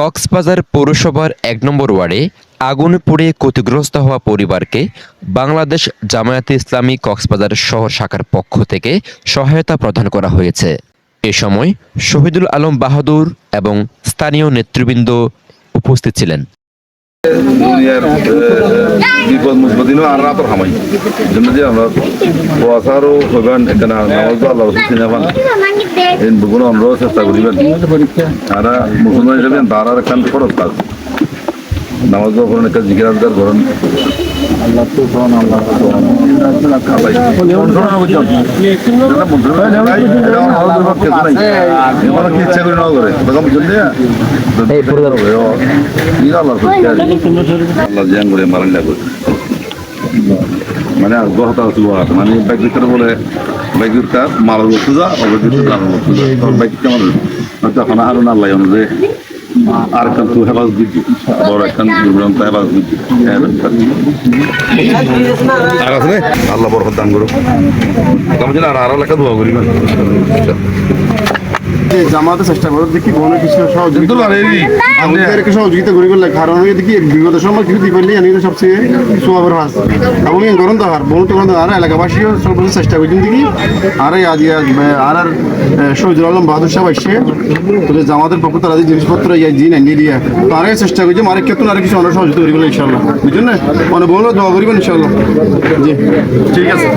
কক্সবাজার পৌরসভার এক নম্বর ওয়ার্ডে আগুনে পুড়ে ক্ষতিগ্রস্ত হওয়া পরিবারকে বাংলাদেশ জামায়াতে ইসলামী কক্সবাজার শহর শাখার পক্ষ থেকে সহায়তা প্রদান করা হয়েছে। এ সময় শহীদুল আলম বাহাদুর এবং স্থানীয় নেতৃবৃন্দ উপস্থিত ছিলেন। দুনিয়ার বিপদ মুসবদিনও আর রাতর হামাই জন্য যে আমরা ওয়াসারও হইবেন এখানে নামাজ আল্লাহ রসুল সিনেমান এই বুগুলো আমরাও চেষ্টা করিবেন তারা মুসলমান হিসেবে তারা একখান খরচ কাজ নামাজ করেন একটা আজগার করেন। আল্লাহ তো আল্লাহ মানে গহতা মানে বাইক ভিতরে বলে বাইক ভিতর মারার বস্তু যা অবৈধ ভিতরে দাঁড়ানোর বস্তু যা। তোর বাইক তখন আরও না আল্লাহ অনুযায়ী আর একখান তুই দিদি বড় একখান দুর্বলন্ত হেফাজত দিদি আর আছে? আল্লাহ বরকত দান করো কেমন যেন আর আরও লেখা দোয়া করি জামাতে চেষ্টা করো দেখি কোনো কিছু সহযোগিতা। আর সহযোগিতা করি বলে কারণ দেখি বিগত সময় কিছু দিই পারলি আমি সবচেয়ে সোয়াবের হাস এবং গরম তো আর বলতে গরম আর এলাকাবাসীও সর্বোচ্চ চেষ্টা করছেন দেখি আর এই আজ আর আর শহীদুল আলম বাহাদুর সাহেব আসছে। তো জামাতের পক্ষ তারা যে জিনিসপত্র ইয়ে দিন নিয়ে দিয়ে তারাই চেষ্টা করছে মারে কেতন আর কিছু আমরা সহযোগিতা করি বলে ইনশাল্লাহ বুঝলেন না? মানে বলল দোয়া করিবেন ইনশাল্লাহ জি। ঠিক আছে।